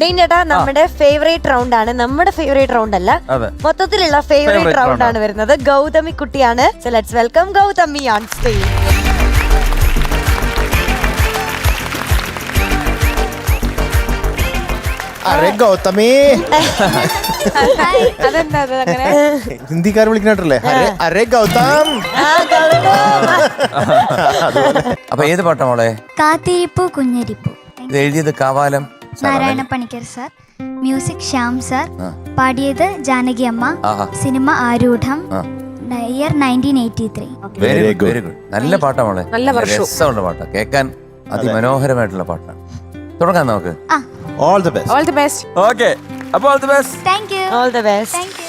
ഡെയിൻ ചേട്ടാ നമ്മുടെ favourite round ആണ്. നമ്മുടെ ഫേവറേറ്റ് റൗണ്ട് അല്ല. മൊത്തത്തിലുള്ള ഫേവറേറ്റ് റൗണ്ട് ആണ് വരുന്നത്. ഗൗതമി കുട്ടിയാണ്. So let's welcome Gauthami on stage അരെ ഗൗതമി. അതെന്താ അങ്ങനെ? ഹിന്ദിക്കാർ വിളിക്കണല്ലേ അരെ ഗൗതം. അപ്പൊ ഏത് പാട്ടാ മോളെ? കാത്തിരിപ്പു കുഞ്ഞരിപ്പു. ഇത് എഴുതിയത് Kavalam. Narayana Panicker sir music Shyam sir. പാടിയത് ജാനകി അമ്മ cinema Aaroodam. Year nineteen eighty three. Very good very good നല്ല പാട്ടാണ് മോളെ. നല്ല രസമുള്ള പാട്ടാ. കേൾക്കാൻ അതിമനോഹരമായിട്ടുള്ള പാട്ടാണ് തുടങ്ങാം നമുക്ക്. ആ. All the best all the best okay അപ്പോൾ all the best thank you all the best thank you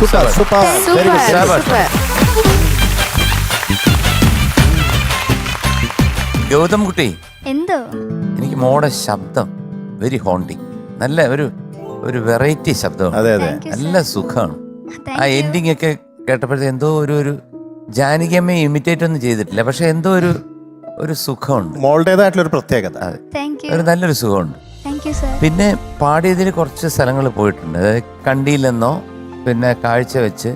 super super, super, super, super. Gautham കുട്ടി എന്തോ? എനിക്ക് മോടെ ശബ്ദം. വെരി ഹോണ്ടിങ് നല്ല ഒരു ഒരു വെറൈറ്റി ശബ്ദം അതെ അതെ. നല്ല സുഖമാണ്. ആ. എൻഡിങ് ഒക്കെ കേട്ടപ്പോഴത്തെ എന്തോ ഒരു ഒരു ജാനകിയമ്മയെ ഇമിറ്റേറ്റ് ഒന്നും ചെയ്തിട്ടില്ല. പക്ഷെ എന്തോ ഒരു ഒരു സുഖമുണ്ട്. മോളുടേതായിട്ടുള്ള ഒരു പ്രത്യേകത. ഒരു നല്ലൊരു സുഖമുണ്ട്. പിന്നെ പാടിയതിൽ കുറച്ച് സ്ഥലങ്ങൾ പോയിട്ടുണ്ട്. അതായത് കണ്ടിയില്ലെന്നോ പിന്നെ കാഴ്ച വെച്ച്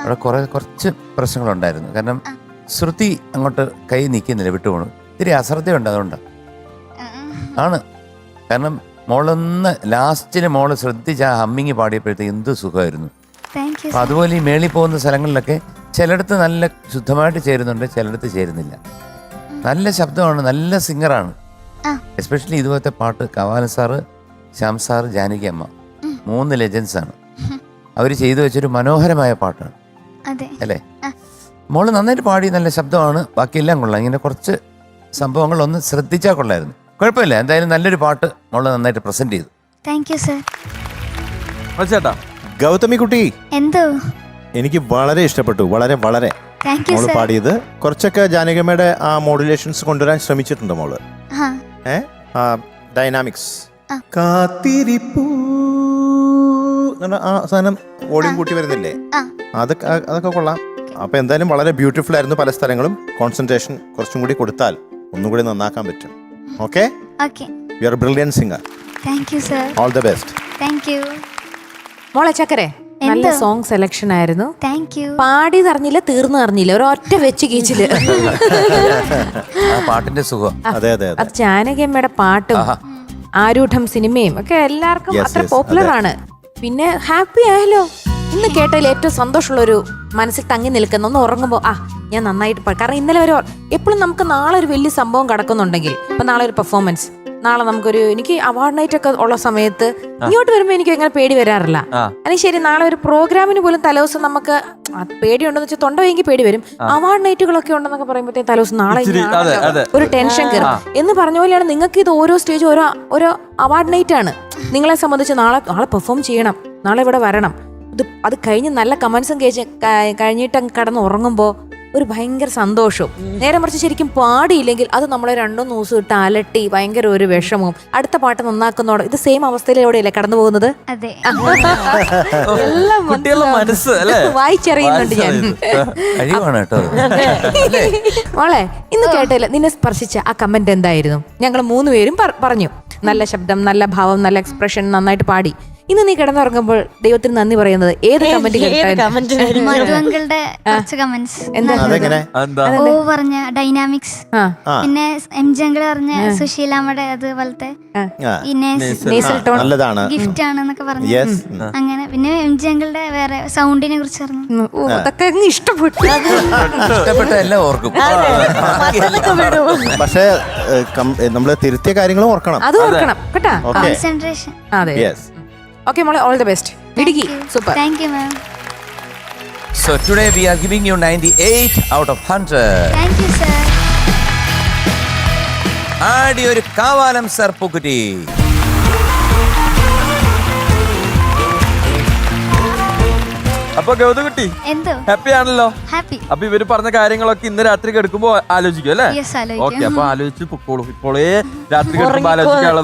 അവിടെ കുറെ കുറച്ച് പ്രശ്നങ്ങളുണ്ടായിരുന്നു. കാരണം ശ്രുതി അങ്ങോട്ട് കൈ നീക്കുന്നില്ല വിട്ടുപോണു. ഇത്തിരി അശ്രദ്ധയുണ്ട് അതുകൊണ്ട്. ആണ്. കാരണം മോളൊന്ന് ലാസ്റ്റിന് മോൾ ശ്രദ്ധിച്ച് ആ ഹമ്മിങ് പാടിയപ്പോഴത്തേക്ക് എന്ത് സുഖമായിരുന്നു. അപ്പൊ അതുപോലെ ഈ മേളിൽ പോകുന്ന സ്ഥലങ്ങളിലൊക്കെ ചിലയിടത്ത് നല്ല ശുദ്ധമായിട്ട് ചേരുന്നുണ്ട് ചിലയിടത്ത് ചേരുന്നില്ല. നല്ല ശബ്ദമാണ് നല്ല സിംഗറാണ്. എസ്പെഷ്യലി ഇതുപോലത്തെ പാട്ട് കവാലൻ സാറ് ശ്യാം സാറ് ജാനകി അമ്മ മൂന്ന് ലെജൻസ് ആണ്. അവർ ചെയ്തു വെച്ചൊരു മനോഹരമായ പാട്ടാണ്. അതെ. അല്ലേ? മോൾ നന്നായിട്ട് പാടി നല്ല ശബ്ദമാണ്. ബാക്കിയെല്ലാം കൊള്ളാം. ഇങ്ങനെ കുറച്ച് സംഭവങ്ങൾ ഒന്ന് ശ്രദ്ധിച്ചാൽ കൊള്ളായിരുന്നു. കുഴപ്പമില്ല. എന്തായാലും നല്ലൊരു പാട്ട് മോൾ നന്നായിട്ട് പ്രസന്റ് ചെയ്തു. Thank you sir. ചേട്ടാ ഗൗതമി കുട്ടി. എന്തോ? എനിക്ക് വളരെ ഇഷ്ടപ്പെട്ടു. വളരെ വളരെ. മോൾ സർ. പാടിയത്. കുറച്ചൊക്കെ ജാനകിയമ്മയുടെ ആ മോഡുലേഷൻസ് കൊണ്ടുവരാൻ ശ്രമിച്ചിട്ടുണ്ട് മോൾ. ഏ? ഡൈനാമിക്സ് ആ. കാത്തിരിപ്പൂ. ആ സാധനം വോളിയം കൂട്ടി വരുന്നില്ലേ? അതൊക്കെ അതൊക്കെ കൊള്ളാം. അപ്പൊ എന്തായാലും വളരെ ബ്യൂട്ടിഫുൾ ആയിരുന്നു പല സ്ഥലങ്ങളും. കോൺസെൻട്രേഷൻ കുറച്ചും കൂടി കൊടുത്താൽ ഒന്നും കൂടി നന്നാക്കാൻ പറ്റും. Okay okay you are brilliant singer thank you sir all the best thank you മോളെ ചക്കരെ നല്ല? സോങ് സെലക്ഷൻ ആയിരുന്നു. താങ്ക് യു പാടി നിറഞ്ഞില്ല തീർന്നു അറിഞ്ഞില്ല. ഒറ്റ വെച്ച് കീച്ചിൽ. ആ പാട്ടിന്റെ സുഖം. അതെ അതെ അതെ. അത് ജാനകിയമ്മയുടെ പാട്ടും ആരൂഢം സിനിമയും ഒക്കെ എല്ലാവർക്കും അത്ര പോപ്പുലർ ആണ്. പിന്നെ ഹാപ്പി ആയല്ലോ. ഇന്ന് കേട്ടതിൽ ഏറ്റവും സന്തോഷമുള്ള ഒരു മനസ്സിൽ തങ്ങി നിൽക്കുന്ന ഒന്ന് ഉറങ്ങുമ്പോൾ ആ ഞാൻ നന്നായിട്ട് കാരണം ഇന്നലെ ഒരു എപ്പോഴും നമുക്ക് നാളെ ഒരു വലിയ സംഭവം കിടക്കുന്നുണ്ടെങ്കിൽ ഇപ്പൊ നാളെ ഒരു പെർഫോമൻസ് നാളെ നമുക്കൊരു എനിക്ക് അവാർഡ് നൈറ്റ് ഒക്കെ ഉള്ള സമയത്ത് ഇങ്ങോട്ട് വരുമ്പോൾ എനിക്ക് അങ്ങനെ പേടി വരാറില്ല. അല്ലെങ്കിൽ ശരി നാളെ ഒരു പ്രോഗ്രാമിന് പോലും തലേദിവസം നമുക്ക് പേടിയുണ്ടെന്ന് വെച്ചാൽ തൊണ്ട വയ്യെങ്കിൽ പേടി വരും. അവാർഡ് നൈറ്റുകളൊക്കെ ഉണ്ടെന്നൊക്കെ പറയുമ്പോഴത്തേക്ക് തലേദിവസം നാളെ. ഒരു ടെൻഷൻ കയറും എന്ന് പറഞ്ഞ പോലെയാണ് നിങ്ങൾക്ക് ഇത് ഓരോ സ്റ്റേജ് ഓരോ ഓരോ അവാർഡ് നൈറ്റ് ആണ്. നിങ്ങളെ സംബന്ധിച്ച് നാളെ നാളെ പെർഫോം ചെയ്യണം. നാളെ ഇവിടെ വരണം. ഇത് അത് കഴിഞ്ഞ് നല്ല കമൻസും കഴിച്ച് കഴിഞ്ഞിട്ട് കടന്ന് ഉറങ്ങുമ്പോൾ ഒരു ഭയങ്കര സന്തോഷവും. നേരെ മറിച്ച് ശരിക്കും പാടിയില്ലെങ്കിൽ അത് നമ്മളെ രണ്ടോ ദിവസം ഇട്ട് അലട്ടി ഭയങ്കര ഒരു വിഷമവും. അടുത്ത പാട്ട് നന്നാക്കുന്നോടെ ഇത് സെയിം അവസ്ഥയിലൂടെയല്ലേ കടന്നു പോകുന്നത്? അതെ. എല്ലാം മനസ്സ് അല്ലേ? വായിച്ചറിയുന്നുണ്ട് ഞാൻ. മോളെ ഇന്ന് കേട്ടില്ല നിന്നെ സ്പർശിച്ച ആ കമന്റ് എന്തായിരുന്നു? ഞങ്ങൾ മൂന്നുപേരും പറഞ്ഞു. നല്ല ശബ്ദം നല്ല ഭാവം നല്ല എക്സ്പ്രഷൻ നന്നായിട്ട് പാടി. ഇന്ന് നീ കിടന്നുറങ്ങുമ്പോൾ ദൈവത്തിന് നന്ദി പറയുന്നത് ഏത് കമന്റ് കേട്ടോ കമന്റ് കുറച്ച് കമന്റ്സ് അതെങ്ങനെ? എന്താ ഓ പറഞ്ഞ ഡൈനാമിക്സ് പിന്നെ എം ജംഗിൾ പറഞ്ഞ സുശീലാമ്മയുടെ അതുപോലത്തെ ഗിഫ്റ്റ് ആണെന്നൊക്കെ പറഞ്ഞു. അങ്ങനെ. പിന്നെ എം ജംഗിളുടെ വേറെ സൗണ്ടിനെ കുറിച്ച് പറഞ്ഞു. അതൊക്കെ ഇഷ്ടപ്പെട്ടു ഇഷ്ടപ്പെട്ട. എല്ലാം ഓർക്കും. പക്ഷേ നമ്മൾ തിരുത്തിയ കാര്യങ്ങളും ഓർക്കണം. അത് ഓർക്കണം. കേട്ടോ? കോൺസെൻട്രേഷൻ അതെ. യെസ് ഓക്കെ മോളെ all the best Idukki. Super. Thank you ma'am So today we are giving you 98 out of 100. Thank you sir ആടി ഒരു കാവാലം സർ പൂക്കുറ്റി അപ്പൊ ഗൗതകുട്ടി എന്തോ? ഹാപ്പി ആണല്ലോ ഹാപ്പി. അപ്പൊ ഇവർ പറഞ്ഞ കാര്യങ്ങളൊക്കെ ഇന്ന് രാത്രി കിടക്കുമ്പോ ആലോചിക്കും അല്ലേ? ഓക്കെ അപ്പൊ ആലോചിച്ച് പൊക്കോളൂ. ഇപ്പോഴേ രാത്രി കിടക്കുമ്പോ ഉറങ്ങിക്കോ. ആലോചിക്കാനുള്ള